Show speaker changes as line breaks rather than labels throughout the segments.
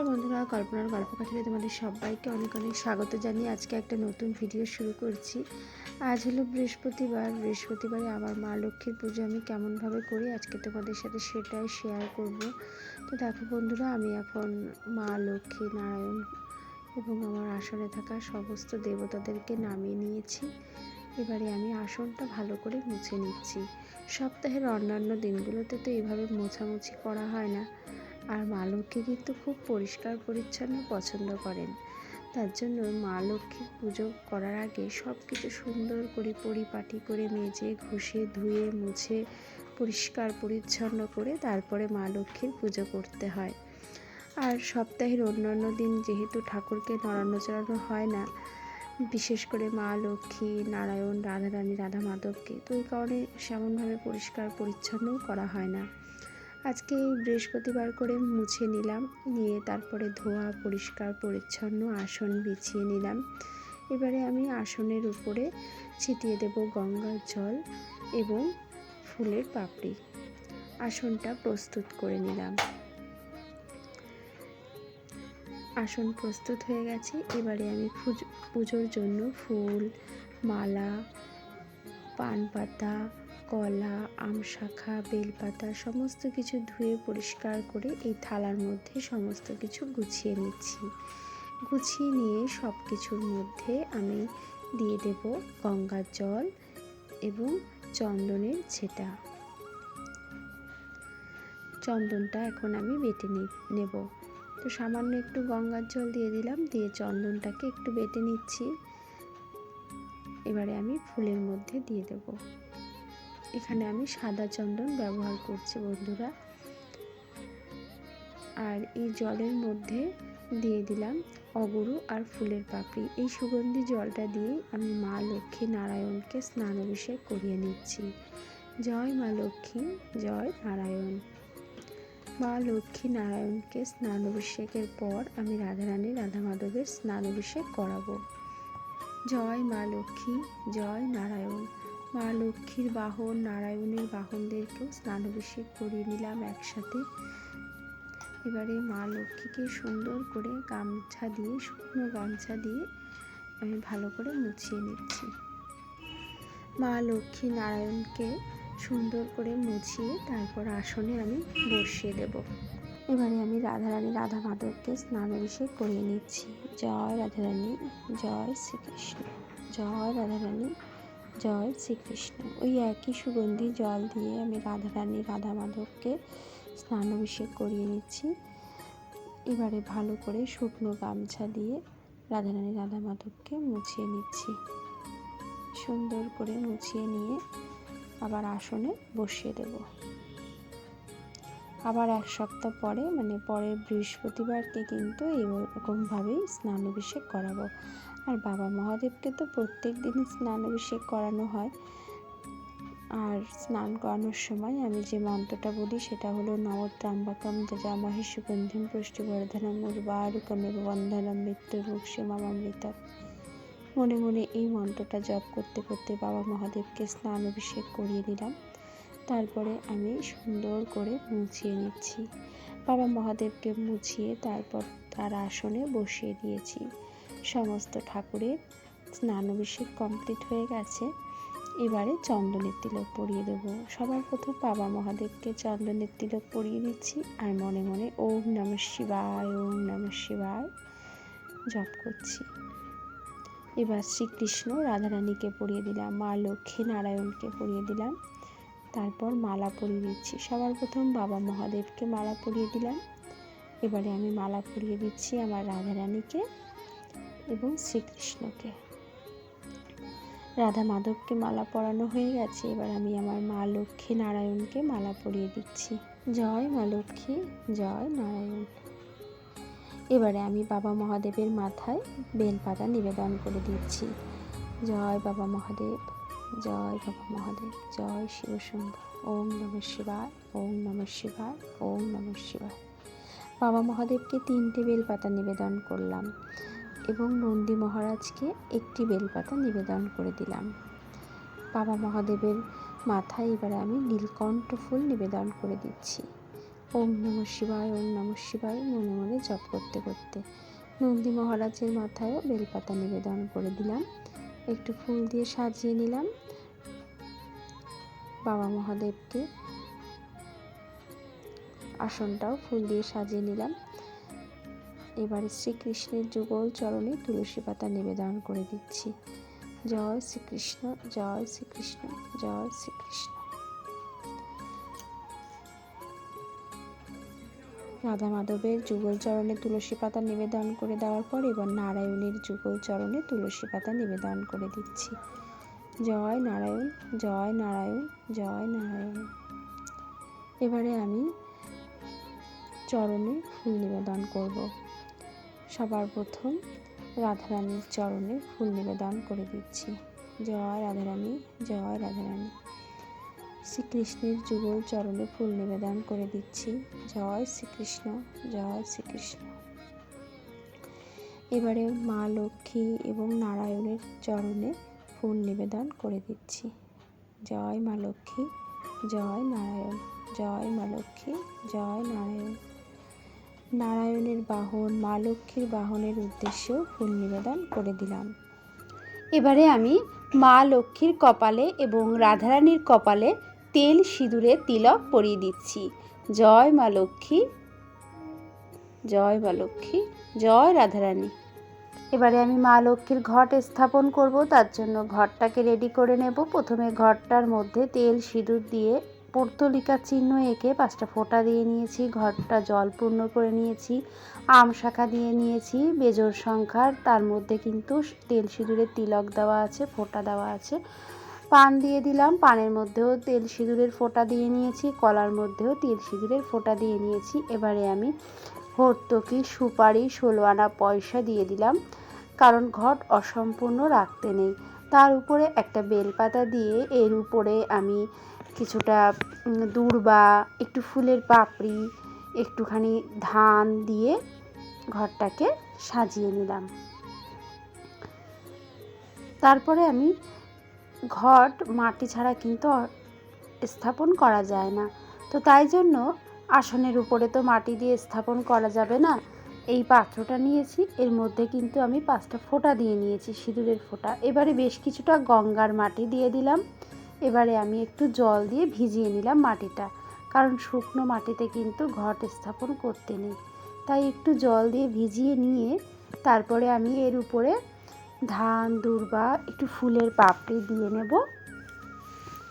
বন্ধুরা, কল্পনার গল্প কাঠালে তোমাদের সবাইকে অনেক অনেক স্বাগত জানিয়ে আজকে একটা নতুন ভিডিও শুরু করছি। আজ হলো বৃহস্পতিবার, বৃহস্পতিবারে আমার মা লক্ষ্মীর পুজো, আমি কেমনভাবে করি আজকে তোমাদের সাথে সেটাই শেয়ার করব। তো দেখো বন্ধুরা, আমি এখন মা, লক্ষ্মী, নারায়ণ এবং আমার আসনে থাকা সমস্ত দেবতাদেরকে নামিয়ে নিয়েছি। এবারে আমি আসনটা ভালো করে মুছে নিচ্ছি। সপ্তাহের অন্যান্য দিনগুলোতে তো এভাবে মোছামুছি করা হয় না। আর মা লক্ষ্মী কিন্তু খুব পরিষ্কার পরিচ্ছন্ন পছন্দ করেন। তার জন্য মা লক্ষ্মীর পুজো করার আগে সব কিছু সুন্দর করে পরিপাটি করে মেজে, ঘষে, ধুয়ে, মুছে, পরিষ্কার, পরিচ্ছন্ন করে তারপরে মা লক্ষ্মীর পুজো করতে হয়। আর সপ্তাহের অন্যান্য দিন যেহেতু ঠাকুরকে নড়ানো চড়ানো হয় না, বিশেষ করে মা লক্ষ্মী, নারায়ণ, রাধারানী রাধা মাধবকে তো এই কারণে সেমনভাবে পরিষ্কার পরিচ্ছন্নও করা হয় না। আজকে এই বৃহস্পতিবার করে মুছে নিলাম, নিয়ে তারপরে ধোয়া, পরিষ্কার, পরিচ্ছন্ন আসন বিছিয়ে নিলাম। এবারে আমি আসনের উপরে ছিটিয়ে দেব গঙ্গার জল এবং ফুলের পাপড়ি। আসনটা প্রস্তুত করে নিলাম। আসন প্রস্তুত হয়ে গেছে। এবারে আমি পুজোর জন্য ফুল, মালা পান পাতা কলা, আম শাখা, বেলপাতা সমস্ত কিছু ধুয়ে পরিষ্কার করে এই থালার মধ্যে সমস্ত কিছু গুছিয়ে নিচ্ছি। গুছিয়ে নিয়ে সব কিছুর মধ্যে আমি দিয়ে দেব গঙ্গার জল এবং চন্দনের ছেটা। চন্দনটা এখন আমি বেটে নেব। তো সামান্য একটু গঙ্গার জল দিয়ে দিলাম, দিয়ে চন্দনটাকে একটু বেটে নিচ্ছি। এবারে আমি ফুলের মধ্যে দিয়ে দেব। এখানে আমি সাদা চন্দন ব্যবহার করছি, বন্ধুরা। আর এই জলের মধ্যে দিয়ে দিলাম অগরু আর ফুলের পাপড়ি। এই সুগন্ধি জলটা দিয়ে আমি মা লক্ষ্মী নারায়ণকে স্নান অভিষেক করিয়ে নিচ্ছি। জয় মা লক্ষ্মী, জয় নারায়ণ। মা লক্ষ্মী নারায়ণকে স্নান অভিষেকের পর আমি রাধারানী রাধা মাধবের স্নান অভিষেক করাবো। জয় মা লক্ষ্মী, জয় নারায়ণ। মা লক্ষ্মীর বাহন, নারায়ণের বাহনদেরকেও স্নান অভিষেক করিয়ে নিলাম একসাথে। এবারে মা লক্ষ্মীকে সুন্দর করে গামছা দিয়ে, শুকনো গামছা দিয়ে আমি ভালো করে মুছিয়ে নিচ্ছি। মা লক্ষ্মী নারায়ণকে সুন্দর করে মুছিয়ে তারপর আসনে আমি বসিয়ে দেব। এবারে আমি রাধারানী রাধা মাধবকে স্নান অভিষেক করিয়ে নিচ্ছি। জয় রাধারানী, জয় শ্রীকৃষ্ণ, জয় রাধারানী। জয় শ্রীকৃষ্ণ। ওই একই সুগন্ধি জল দিয়ে আমি রাধারানী রাধা মাধবকে স্নান অভিষেক করিয়ে নিচ্ছি। এবারে ভালো করে শুকনো গামছা দিয়ে রাধারানী রাধা মাধবকে মুছিয়ে নিচ্ছি। সুন্দর করে মুছিয়ে নিয়ে আবার আসনে বসিয়ে দেব। আবার এক সপ্তাহ পরে মানে পরের বৃহস্পতিবারকে কিন্তু এইরকমভাবেই স্নান অভিষেক করাবো। আর বাবা মহাদেবকে তো প্রত্যেক দিনই স্নান অভিষেক করানো হয়। আর স্নান করানোর সময় আমি যে মন্ত্রটা বলি সেটা হলো নমত্রাম্বাকম যজামহি সুগন্ধিম পুষ্টিবর্ধনম উর্বারুকমেব বন্ধনম মৃত্যুর মুক্ষে মামামৃতা মনে মনে এই মন্ত্রটা জপ করতে করতে বাবা মহাদেবকে স্নান অভিষেক করিয়ে দিলাম। তারপরে আমি সুন্দর করে মুছিয়ে নিচ্ছি। বাবা মহাদেবকে মুছিয়ে তারপর তার আসনে বসিয়ে দিয়েছি। সমস্ত ঠাকুরের স্নান অভিষেক কমপ্লিট হয়ে গেছে। এবারে চন্দনের তিলক পরিয়ে দেবো। সবার প্রথম বাবা মহাদেবকে চন্দনের তিলক পরিয়ে দিচ্ছি আর মনে মনে ওম নম শিবায়, ওম নম শিবায় জপ করছি। এবার শ্রীকৃষ্ণ রাধারানীকে পরিয়ে দিলাম, মা লক্ষ্মী নারায়ণকে পরিয়ে দিলাম। তারপর মালা পরিয়ে দিচ্ছি। সবার প্রথম বাবা মহাদেবকে মালা পরিয়ে দিলাম। এবারে আমি মালা পরিয়ে দিচ্ছি আমার রাধারানীকে। এবং শ্রীকৃষ্ণকে। রাধা মাধবকে মালা পরানো হয়ে গেছে। এবার আমি আমার মা লক্ষ্মী নারায়ণকে মালা পরিয়ে দিচ্ছি। জয় মা লক্ষ্মী, জয় নারায়ণ। এবারে আমি বাবা মহাদেবের মাথায় বেলপাতা নিবেদন করে দিচ্ছি। জয় বাবা মহাদেব, জয় বাবা মহাদেব, জয় শিবশম্ভু ওম নম শিবায়, ওম নম শিবায়, ওম নম শিবায়। বাবা মহাদেবকে তিনটে বেলপাতা নিবেদন করলাম। এবং নন্দী মহারাজকে একটি বেলপাতা নিবেদন করে দিলাম। বাবা মহাদেবের মাথায় এবারে আমি নীলকণ্ঠ ফুল নিবেদন করে দিচ্ছি। ওম নম শিবায়, ওম নম শিবায়, মনে মনে জপ করতে করতে। নন্দী মহারাজের মাথায়ও বেলপাতা নিবেদন করে দিলাম। একটু ফুল দিয়ে সাজিয়ে নিলাম। বাবা মহাদেবকে আসনটাও ফুল দিয়ে সাজিয়ে নিলাম। এবারে শ্রীকৃষ্ণের যুগল চরণে তুলসী পাতা নিবেদন করে দিচ্ছি। জয় শ্রীকৃষ্ণ জয় শ্রীকৃষ্ণ জয় শ্রীকৃষ্ণ। রাধা মাধবের যুগল চরণে তুলসী পাতা নিবেদন করে দেওয়ার পর এবার নারায়ণের যুগল চরণে তুলসী পাতা নিবেদন করে দিচ্ছি। জয় নারায়ণ জয় নারায়ণ জয় নারায়ণ। এবারে আমি চরণে ফুল নিবেদন করব। সবার প্রথম রাধারানীর চরণে ফুল নিবেদন করে দিচ্ছি। জয় রাধারানী জয় রাধারানী। শ্রীকৃষ্ণের যুগল চরণে ফুল নিবেদন করে দিচ্ছি। জয় শ্রীকৃষ্ণ জয় শ্রীকৃষ্ণ। এবারে মা লক্ষ্মী এবং নারায়ণের চরণে ফুল নিবেদন করে দিচ্ছি। জয় মা লক্ষ্মী, জয় নারায়ণ, জয় মা লক্ষ্মী, জয় নারায়ণ। নারায়ণের বাহন, মা লক্ষ্মীর বাহনের উদ্দেশ্যেও ফুল নিবেদন করে দিলাম। এবারে আমি মা লক্ষ্মীর কপালে এবং রাধারানীর কপালে তেল সিঁদুরে তিলক পরিয়ে দিচ্ছি। জয় মা লক্ষ্মী, জয় মা লক্ষ্মী, জয় রাধারানী। এবারে আমি মা লক্ষ্মীর ঘট স্থাপন করব, তার জন্য ঘরটাকে রেডি করে নেব। প্রথমে ঘরটার মধ্যে তেল সিঁদুর দিয়ে পর্তলিকা চিহ্ন এঁকে পাঁচটা ফোঁটা দিয়ে নিয়েছি, ঘরটা জল পূর্ণ করে নিয়েছি, আম শাখা দিয়ে নিয়েছি বেজোর সংখ্যার, তার মধ্যে কিন্তু তেল সিঁদুরের তিলক দেওয়া আছে, ফোঁটা দেওয়া আছে। পান দিয়ে দিলাম, পানের মধ্যেও তেল সিঁদুরের ফোঁটা দিয়ে নিয়েছি, কলার মধ্যেও তেল সিঁদুরের ফোঁটা দিয়ে নিয়েছি। এবারে আমি হর্তকি সুপারি ষোলো আনা পয়সা দিয়ে দিলাম, কারণ ঘট অসম্পূর্ণ রাখতে নেই। তার উপরে একটা বেলপাতা দিয়ে এর উপরে আমি কিছুটা দূর্বা, একটু ফুলের পাপড়ি, একটুখানি ধান দিয়ে ঘরটাকে সাজিয়ে নিলাম। তারপরে আমি ঘট মাটি ছাড়া কিন্তু স্থাপন করা যায় না। তো তাই জন্য আসনের উপরে তো মাটি দিয়ে স্থাপন করা যাবে না। এই পাত্রটা নিয়েছি, এর মধ্যে কিন্তু আমি পাঁচটা ফোঁটা দিয়ে নিয়েছি, সিঁদুরের ফোঁটা। এবারে বেশ কিছুটা গঙ্গার মাটি দিয়ে দিলাম। এবারে আমি একটু জল দিয়ে ভিজিয়ে নিলাম মাটিটা, কারণ শুকনো মাটিতে কিন্তু ঘট স্থাপন করতে নেই। তাই একটু জল দিয়ে ভিজিয়ে নিয়ে তারপরে আমি এর উপরে ধান, দুর্বা, একটু ফুলের পাপড়ি দিয়ে নেব।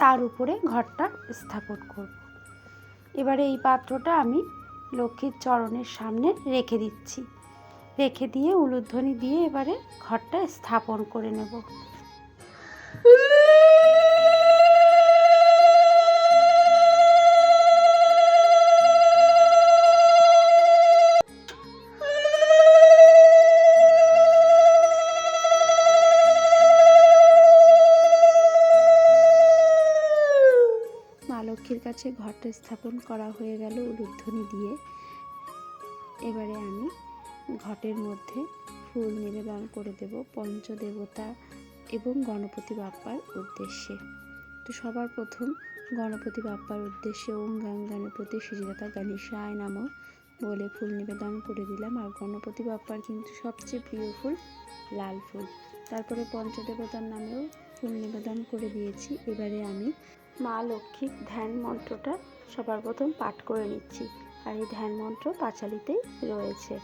তার উপরে ঘরটা স্থাপন করব। এবারে এই পাত্রটা আমি লক্ষ্মীর চরণের সামনে রেখে দিচ্ছি। রেখে দিয়ে উলুধ্বনি দিয়ে এবারে ঘরটা স্থাপন করে নেব। কাছে ঘরটা স্থাপন করা হয়ে গেল উলুধ্বনি দিয়ে। এবারে আমি ঘটের মধ্যে ফুল নিবেদন করে দেব পঞ্চদেবতা এবং গণপতি বাপ্পার উদ্দেশ্যে। তো সবার প্রথম গণপতি বাপ্পার উদ্দেশ্যে ওম গাং গণপতি শ্রীদাতা গণেশায় নাম বলে ফুল নিবেদন করে দিলাম। আর গণপতি বাপ্পার কিন্তু সবচেয়ে প্রিয় ফুল লাল ফুল। তারপরে পঞ্চদেবতার নামেও ফুল নিবেদন করে দিয়েছি। এবারে আমি মা লক্ষ্মীর ধ্যান মন্ত্রটা সবার প্রথম পাঠ করে নিচ্ছি। আর এই ধ্যান মন্ত্র পাঁচালিতেই রয়েছে।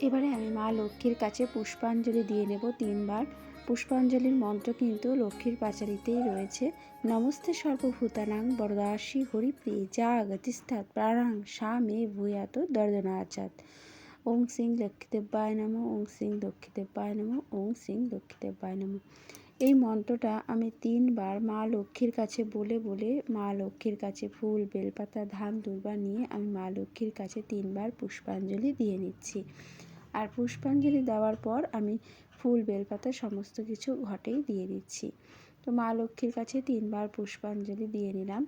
এবারে আমি মা লক্ষ্মীর কাছে পুষ্পাঞ্জলি দিয়ে নেব তিনবার। পুষ্পাঞ্জলির মন্ত্র কিন্তু লক্ষ্মীর পাঁচালিতেই রয়েছে। নমস্তে সর্বভূতানাং বরদাসী হরিপ্রিয়ে যা গতিস্থাত প্রাণাং সা মে ভূয়াত দর্দনাচাত। ওং সিং লক্ষ্মীদেব্বায় নম। ওং সিং লক্ষ্মীদেব্বায় নম। ওং সিং লক্ষ্মীদেব্বায় নম। এই মন্ত্রটা আমি তিনবার মা লক্ষ্মীর কাছে বলে বলে মা লক্ষ্মীর কাছে ফুল, বেলপাতা, ধান, দুর্বা নিয়ে আমি মা লক্ষ্মীর কাছে তিনবার পুষ্পাঞ্জলি দিয়ে নিচ্ছি। আর পুষ্পাঞ্জলি দেওয়ার পর আমি ফুল, বেলপাতা সমস্ত কিছু ঘটেই দিয়ে দিচ্ছি। তো মা লক্ষ্মীর কাছে তিনবার পুষ্পাঞ্জলি দিয়ে নিলাম।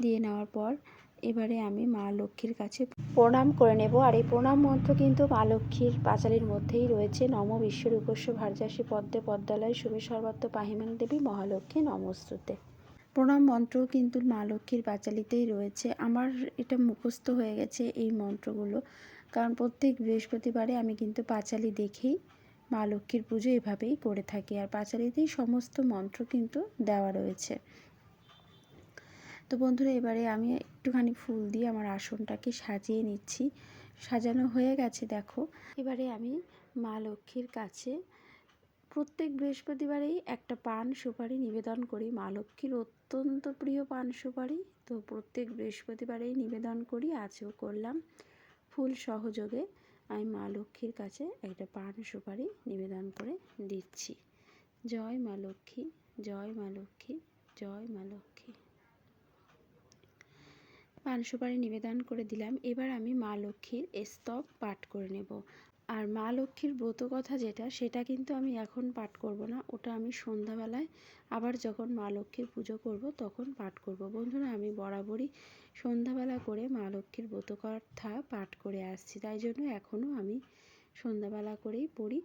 দিয়ে নেওয়ার পর এবারে আমি মা লক্ষ্মীর কাছে প্রণাম করে নেব। আর এই প্রণাম মন্ত্র কিন্তু মা লক্ষ্মীর পাঁচালির মধ্যেই রয়েছে। নম বিশ্বরূপস্য ভার্যাসী পদ্মে পদ্মালয় শুভে সর্বত্র পাহিমাং দেবী মহালক্ষ্মী নমস্তুতে। প্রণাম মন্ত্র কিন্তু মা লক্ষ্মীর পাঁচালিতেই রয়েছে। আমার এটা মুখস্থ হয়ে গেছে এই মন্ত্রগুলো। কারণ প্রত্যেক বৃহস্পতিবারে আমি কিন্তু পাঁচালি দেখেই মা লক্ষ্মীর পুজো এভাবেই করে থাকি। আর পাঁচালিতেই সমস্ত মন্ত্র কিন্তু দেওয়া রয়েছে। তো বন্ধুরা, এবারে আমি একটুখানি ফুল দিয়ে আমার আসনটাকে সাজিয়ে নিচ্ছি। সাজানো হয়ে গেছে, দেখো। এবারে আমি মা লক্ষ্মীর কাছে প্রত্যেক বৃহস্পতিবারেই একটা পান সুপারি নিবেদন করি। মা লক্ষ্মীর অত্যন্ত প্রিয় পান সুপারি, তো প্রত্যেক বৃহস্পতিবারেই নিবেদন করি, আজও করলাম। ফুল সহযোগে আমি মা লক্ষ্মীর কাছে একটা পান সুপারি নিবেদন করে দিচ্ছি। জয় মা লক্ষ্মী, জয় মা লক্ষ্মী, জয় মা লক্ষ্মী। পান সুপারি নিবেদন করে দিলাম। এবার আমি মা লক্ষ্মীর স্তব পাঠ করে নেব। আর মা লক্ষ্মীর ব্রত কথা যেটা, সেটা কিন্তু আমি এখন পাঠ করব না। ওটা আমি সন্ধ্যাবেলায় আবার যখন মা লক্ষ্মীর পুজো করব তখন পাঠ করব। বন্ধুরা, আমি বরাবরই সন্ধ্যাবেলা করে মা লক্ষ্মীর ব্রত কথা পাঠ করে আসছি। তাই জন্য এখনও আমি সন্ধ্যাবেলা করেই পড়ি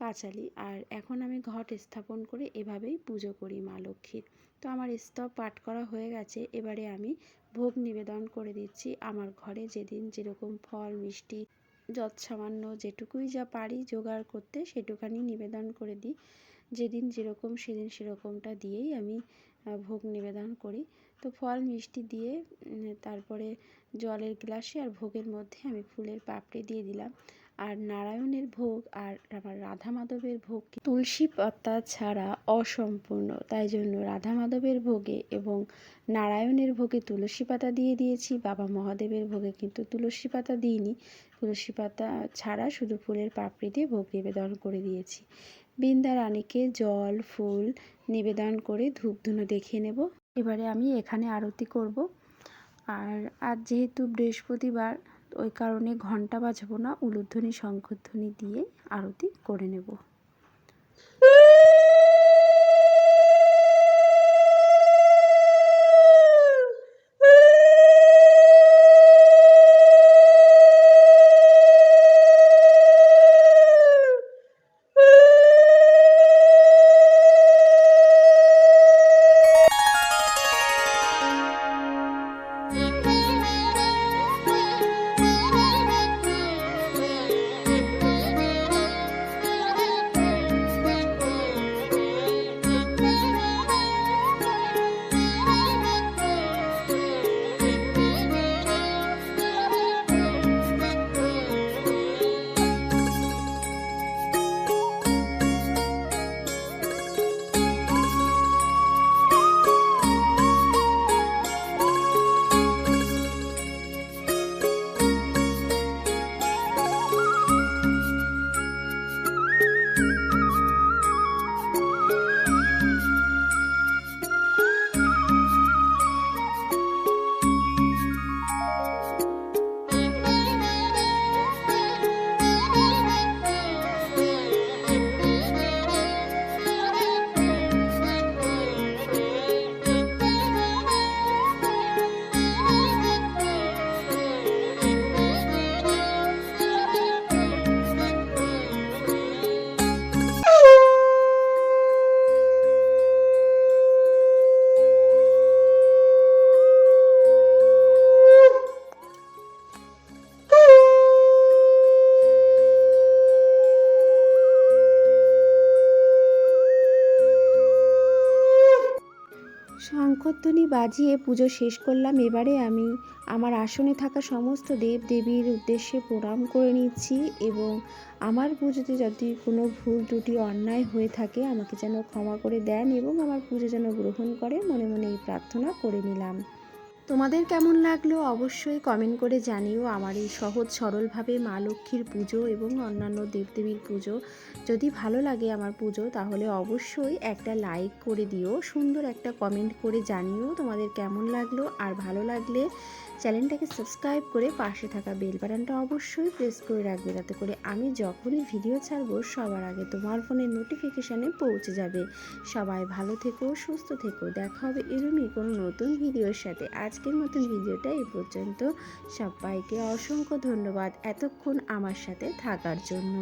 পাঁচালি। আর এখন আমি ঘট স্থাপন করে এভাবেই পুজো করি মা লক্ষ্মীর। তো আমার স্তব পাঠ করা হয়ে গেছে। এবারে আমি ভোগ নিবেদন করে দিচ্ছি। আমার ঘরে যেদিন যেরকম ফল, মিষ্টি যত সামান্য যেটুকুই যা পারি জোগাড় করতে সেটুখানি নিবেদন করে দিই। যেদিন যেরকম সেদিন সেরকমটা দিয়েই আমি ভোগ নিবেদন করি। তো ফল, মিষ্টি দিয়ে তারপরে জলের গ্লাসে আর ভোগের মধ্যে আমি ফুলের পাপড়ি দিয়ে দিলাম। আর নারায়ণের ভোগ আর আমার রাধা মাধবের ভোগ তুলসী পাতা ছাড়া অসম্পূর্ণ। তাই জন্য রাধা মাধবের ভোগে এবং নারায়ণের ভোগে তুলসী পাতা দিয়ে দিয়েছি, বাবা মহাদেবের ভোগে কিন্তু তুলসী পাতা দিইনি। তুলসী পাতা ছাড়া শুধু ফুলের পাপড়ি দিয়ে ভোগ নিবেদন করে দিয়েছি। বৃন্দা রানীকে জল, ফুল নিবেদন করে ধূপ ধুনো দেখিয়ে নেব। এবারে আমি এখানে আরতি করব। আর আজ যেহেতু বৃহস্পতিবার ওই কারণে ঘণ্টা বাজাবো না উলুধ্বনি শঙ্খধ্বনি দিয়ে আরতি করে নেব। শঙ্খধ্বনি বাজিয়ে পুজো শেষ করলাম। এবারে আমি আমার আসনে থাকা সমস্ত দেব দেবীর উদ্দেশ্যে প্রণাম করে নিচ্ছি এবং আমার পুজোতে যদি কোনো ভুল ত্রুটি, অন্যায় হয়ে থাকে, আমাকে যেন ক্ষমা করে দেন এবং আমার পুজো যেন গ্রহণ করে, মনে মনে এই প্রার্থনা করে নিলাম। তোমাদের কেমন লাগল অবশ্যই কমেন্ট করে জানিও আমার এই সহজ সরলভাবে মা লক্ষ্মীর পুজো এবং অন্যান্য দেবদেবীর পুজো। যদি ভালো লাগে আমার পুজো তাহলে অবশ্যই একটা লাইক করে দিও, সুন্দর একটা কমেন্ট করে জানিও তোমাদের কেমন লাগল আর ভালো লাগলে চ্যানেলটাকে সাবস্ক্রাইব করে পাশে থাকা বেল বাটনটা অবশ্যই প্রেস করে রাখবে। যাতে করে আমি যখনই ভিডিও ছাড়বো, সবার আগে তোমার ফোনের নোটিফিকেশানে পৌঁছে যাবে। সবাই ভালো থেকো, সুস্থ থেকো। দেখা হবে এরমই কোনো নতুন ভিডিওর সাথে। আজকের মতন ভিডিওটা এই পর্যন্ত। সবাইকে অসংখ্য ধন্যবাদ এতক্ষণ আমার সাথে থাকার জন্য।